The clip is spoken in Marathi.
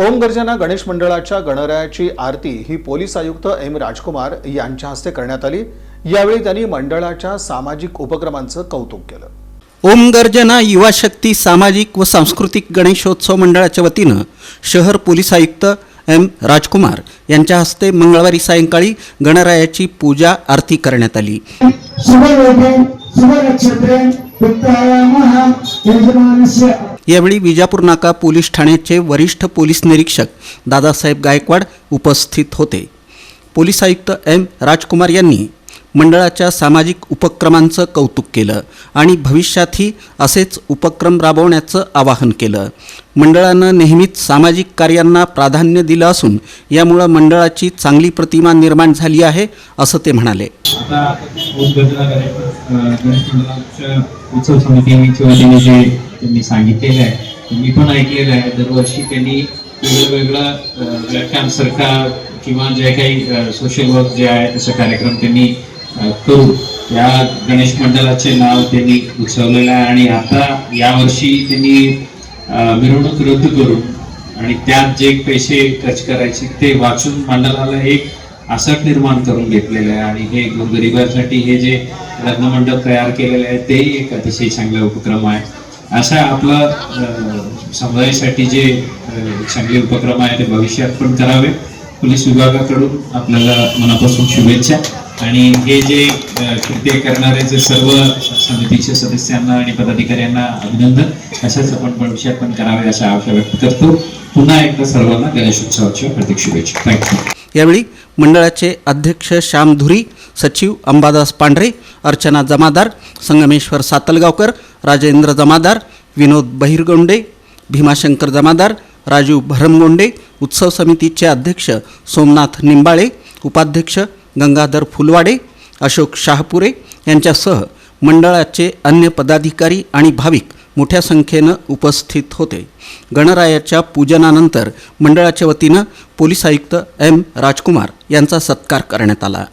ओम गर्जना गणेश मंडळाच्या गणरायाची आरती ही पोलीस आयुक्त एम राजकुमार यांच्या हस्ते करण्यात आली. यावेळी त्यांनी मंडळाच्या सामाजिक उपक्रमांचं कौतुक केलं. ओम गर्जना युवा शक्ती सामाजिक व सांस्कृतिक गणेशोत्सव मंडळाच्या वतीनं शहर पोलीस आयुक्त एम राजकुमार यांच्या हस्ते मंगळवारी सायंकाळी गणरायाची पूजा आरती करण्यात आली. शुभनक्षत्रे यावेळी विजापूर नाका पोलीस ठाण्याचे वरिष्ठ पोलीस निरीक्षक दादासाहेब गायकवाड उपस्थित होते. पोलीस आयुक्त एम राजकुमार यांनी मंडळाच्या सामाजिक उपक्रमांचं कौतुक केलं आणि भविष्यातही असेच उपक्रम राबवण्याचं आवाहन केलं. मंडळानं नेहमीच सामाजिक कार्यांना प्राधान्य दिलं असून यामुळं मंडळाची चांगली प्रतिमा निर्माण झाली आहे असं ते म्हणाले. उत्सव समितीच्या वतीने जे त्यांनी सांगितलेलं आहे मी पण ऐकलेलं आहे. दरवर्षी त्यांनी वेगवेगळा वेगळं व्याख्यान सरकार किंवा जे काही सोशल वर्क जे आहे तसं कार्यक्रम त्यांनी करू. या गणेश मंडळाचे नाव त्यांनी उचवलेलं आहे आणि आता यावर्षी त्यांनी मिरवणूक रद्द करून आणि त्यात जे पैसे खर्च करायचे ते वाचून मंडळाला एक आसट निर्माण करून घेतलेलं आहे. आणि हे गोरगरिबांसाठी हे जे रत्नमंडप तयार केलेलं आहे तेही एक अतिशय चांगला उपक्रम आहे. असा आपला समुदायासाठी जे चांगले उपक्रम आहे ते भविष्यात पण करावे. पोलीस विभागाकडून आपल्याला मनापासून शुभेच्छा. आणि हे जे कृत्य करणारे जे सर्व समितीच्या सदस्यांना आणि पदाधिकाऱ्यांना अभिनंदन अशाच आपण भविष्यात पण करावे अशा आशा व्यक्त करतो. पुन्हा एकदा सर्वांना गणेशोत्सवाच्या प्रत्येक शुभेच्छा. थँक्यू यावेळी मंडळाचे अध्यक्ष श्याम धुरी सचिव अंबादास पांढरे अर्चना जमादार संगमेश्वर सातलगावकर राजेंद्र जमादार विनोद बहिरगोंडे भीमाशंकर जमादार राजीव भरमगोंडे उत्सव समितीचे अध्यक्ष सोमनाथ निंबाळे उपाध्यक्ष गंगाधर फुलवाडे अशोक शाहपुरे यांच्यासह मंडळाचे अन्य पदाधिकारी आणि भाविक मोठ्या संख्येनं उपस्थित होते. गणरायाच्या पूजनानंतर मंडळाच्या वतीनं पोलीस आयुक्त एम राजकुमार यांचा सत्कार करण्यात आला.